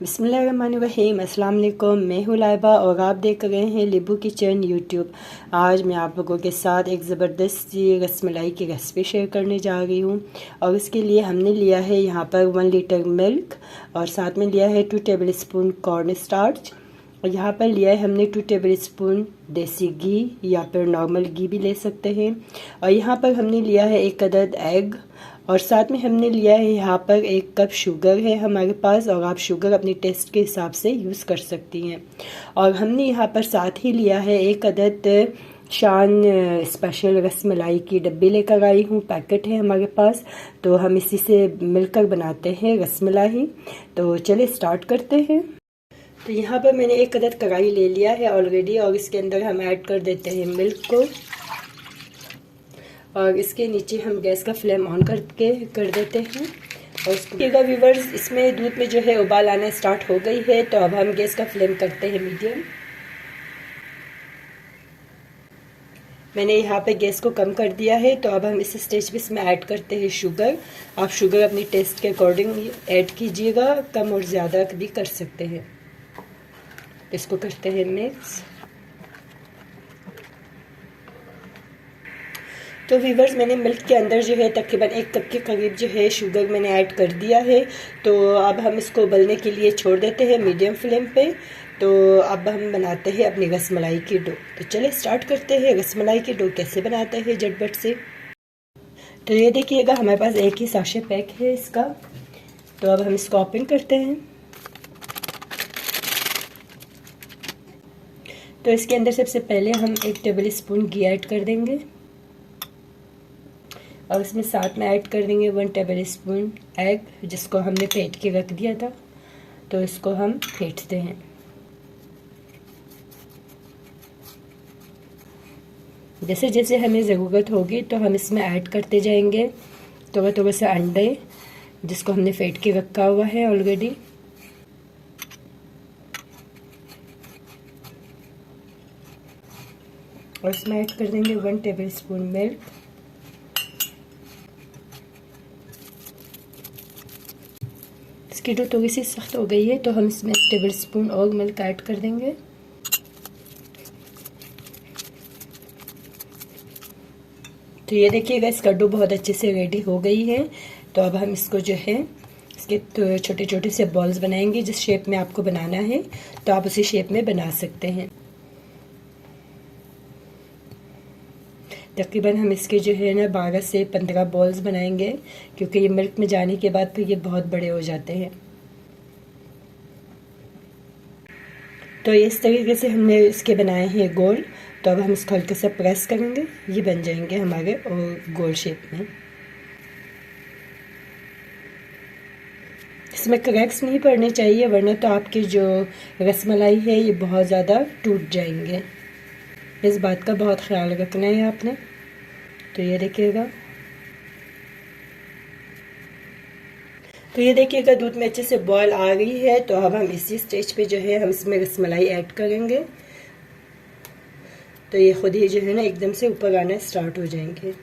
बिसमीम अस्सलाम वालेकुम मैं हूँ लाइबा और आप देख रहे हैं लिबू किचन यूट्यूब। आज मैं आप लोगों के साथ एक ज़बरदस्त सी रसमलाई की रेसिपी शेयर करने जा रही हूँ। और उसके लिए हमने लिया है यहाँ पर वन लीटर मिल्क और साथ में लिया है two tablespoon corn starch. और यहाँ पर लिया है हमने टू टेबल स्पून देसी घी या फिर नॉर्मल घी भी ले सकते हैं। और यहाँ पर हमने लिया है एक अदद एग और साथ में हमने लिया है यहाँ पर एक कप शुगर है हमारे पास और आप शुगर अपने टेस्ट के हिसाब से यूज़ कर सकती हैं। और हमने यहाँ पर साथ ही लिया है एक अदद शान स्पेशल रसमलाई की डब्बी लेकर आई हूँ, पैकेट है हमारे पास। तो हम इसी से मिलकर बनाते हैं रसमलाई तो चले स्टार्ट करते हैं। तो यहाँ पर मैंने एक अदद कढ़ाई ले लिया है ऑलरेडी और इसके अंदर हम ऐड कर देते हैं मिल्क को। और इसके नीचे हम गैस का फ्लेम ऑन करके कर देते हैं। और उसके व्यूवर्स इसमें दूध में जो है उबाल आना स्टार्ट हो गई है तो अब हम गैस का फ्लेम करते हैं मीडियम मैंने यहाँ पे गैस को कम कर दिया है तो अब हम इस स्टेज पे इसमें ऐड करते हैं शुगर आप शुगर अपनी टेस्ट के अकॉर्डिंग ऐड कीजिएगा, कम और ज़्यादा भी कर सकते हैं। इसको करते हैं मिक्स तो वीवर्स मैंने मिल्क के अंदर जो है तकरीबन एक कप के करीब जो है शुगर मैंने ऐड कर दिया है। तो अब हम इसको उबलने के लिए छोड़ देते हैं मीडियम फ्लेम पे। तो अब हम बनाते हैं अपनी रसमलाई की डो तो चले स्टार्ट करते हैं रसमलाई की डो कैसे बनाते हैं झटपट से। तो ये देखिएगा, हमारे पास एक ही साशे पैक है इसका। तो अब हम इसको ओपन करते हैं। तो इसके अंदर सबसे पहले हम एक टेबल स्पून घी ऐड कर देंगे। और इसमें साथ में ऐड कर देंगे वन टेबल स्पून एग, जिसको हमने फेंट के रख दिया था। तो इसको हम फेंटते हैं। जैसे जैसे हमें ज़रूरत होगी तो हम इसमें ऐड करते जाएँगे। तो थोड़ा थोड़ा सा अंडे, जिसको हमने फेंट के रखा हुआ है ऑलरेडी और इसमें ऐड कर देंगे वन टेबल स्पून मिल्क इसकी डो थोड़ी सी सख्त हो गई है तो हम इसमें टेबल स्पून और मिल्क ऐड कर देंगे। तो ये देखिएगा इसका डो बहुत अच्छे से रेडी हो गई है। तो अब हम इसको जो है, इसके तो छोटे छोटे से बॉल्स बनाएँगे, जिस शेप में आपको बनाना है। तो आप उसी शेप में बना सकते हैं। तकरीबन हम इसके जो है ना बारह से पंद्रह बॉल्स बनाएँगे, क्योंकि ये मिल्क में जाने के बाद फिर ये बहुत बड़े हो जाते हैं। तो इस तरीके से हमने इसके बनाए हैं गोल। तो अब हम इसको हल्के से प्रेस करेंगे। ये बन जाएँगे हमारे और गोल शेप में। इसमें क्रैक्स नहीं पड़ने चाहिए, वरना तो आपकी जो रसमलाई है, ये बहुत ज़्यादा टूट जाएँगे। इस बात का बहुत ख्याल रखना है आपने। तो ये देखिएगा। तो ये देखिएगा, दूध में अच्छे से बॉयल आ गई है। तो अब हम इसी स्टेज पे जो है, हम इसमें रसमलाई ऐड करेंगे। तो ये खुद ही जो है ना, एकदम से ऊपर आना स्टार्ट हो जाएँगे।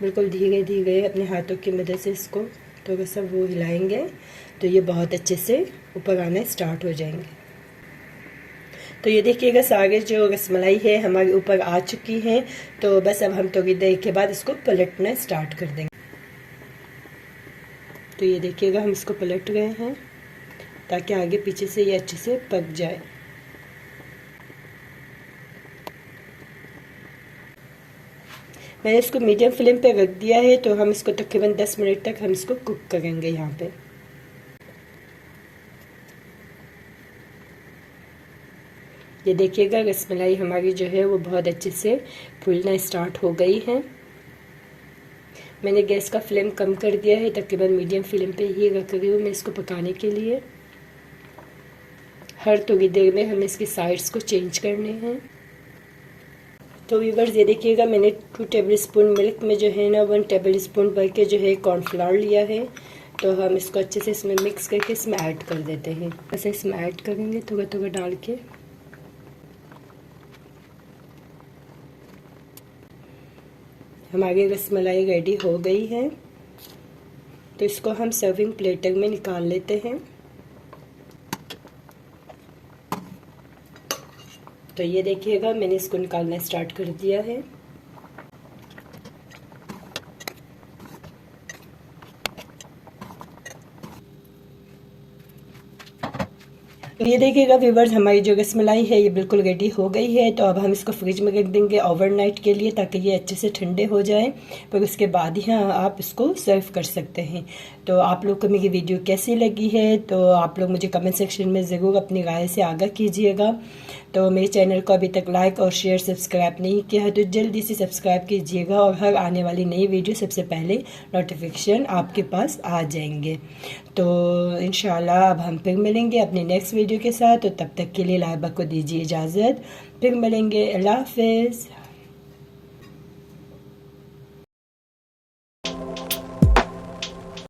बिल्कुल धीरे धीरे अपने हाथों की मदद से इसको थोड़ा सा वो हिलाएँगे तो ये बहुत अच्छे से ऊपर आने स्टार्ट हो जाएँगे। तो ये देखिएगा सारे जो रसमलाई है, हमारे ऊपर आ चुकी है तो बस अब हम थोड़ी देर के बाद इसको पलटना स्टार्ट कर देंगे। तो ये देखिएगा, हम इसको पलट गए हैं, ताकि आगे पीछे से ये अच्छे से पक जाए। मैंने इसको मीडियम फ्लेम पे रख दिया है तो हम इसको तकरीबन 10 मिनट तक हम इसको कुक करेंगे यहाँ पे। ये देखिएगा रसमलाई हमारी जो है वो बहुत अच्छे से फूलना स्टार्ट हो गई है। मैंने गैस का फ्लेम कम कर दिया है, तकरीबन मीडियम फ्लेम पे ही रख रही हूँ मैं इसको पकाने के लिए। हर थोड़ी देर में हमें इसकी साइड्स को चेंज करने हैं। तो वीवर्स ये देखिएगा, मैंने टू टेबल स्पून मिल्क में जो है ना वन टेबल स्पून भर के जो है कॉर्नफ्लावर लिया है। तो हम इसको अच्छे से इसमें मिक्स करके इसमें ऐड कर देते हैं। ऐसे इसमें ऐड करेंगे थोड़ा थोड़ा डाल के। हमारी रसमलाई रेडी हो गई है। तो इसको हम सर्विंग प्लेटर में निकाल लेते हैं। तो ये देखिएगा मैंने इसको निकालना स्टार्ट कर दिया है। ये देखिएगा व्यूवर्स हमारी जो रसमलाई है, ये बिल्कुल रेडी हो गई है। तो अब हम इसको फ्रिज में रख देंगे ओवरनाइट के लिए, ताकि ये अच्छे से ठंडे हो जाए। पर उसके बाद ही हाँ आप इसको सर्व कर सकते हैं। तो आप लोग को मेरी वीडियो कैसी लगी है तो आप लोग मुझे कमेंट सेक्शन में ज़रूर अपनी राय से आगाह कीजिएगा। तो मेरे चैनल को अभी तक लाइक और शेयर सब्सक्राइब नहीं किया है तो जल्दी से सब्सक्राइब कीजिएगा और हर आने वाली नई वीडियो सबसे पहले नोटिफिकेशन आपके पास आ जाएँगे। तो इन अब हम फिर मिलेंगे अपने नेक्स्ट वीडियो के साथ तो तब तक के लिए लाइबा को दीजिए इजाज़त। फिर मिलेंगे अल्लाह हाफिज़।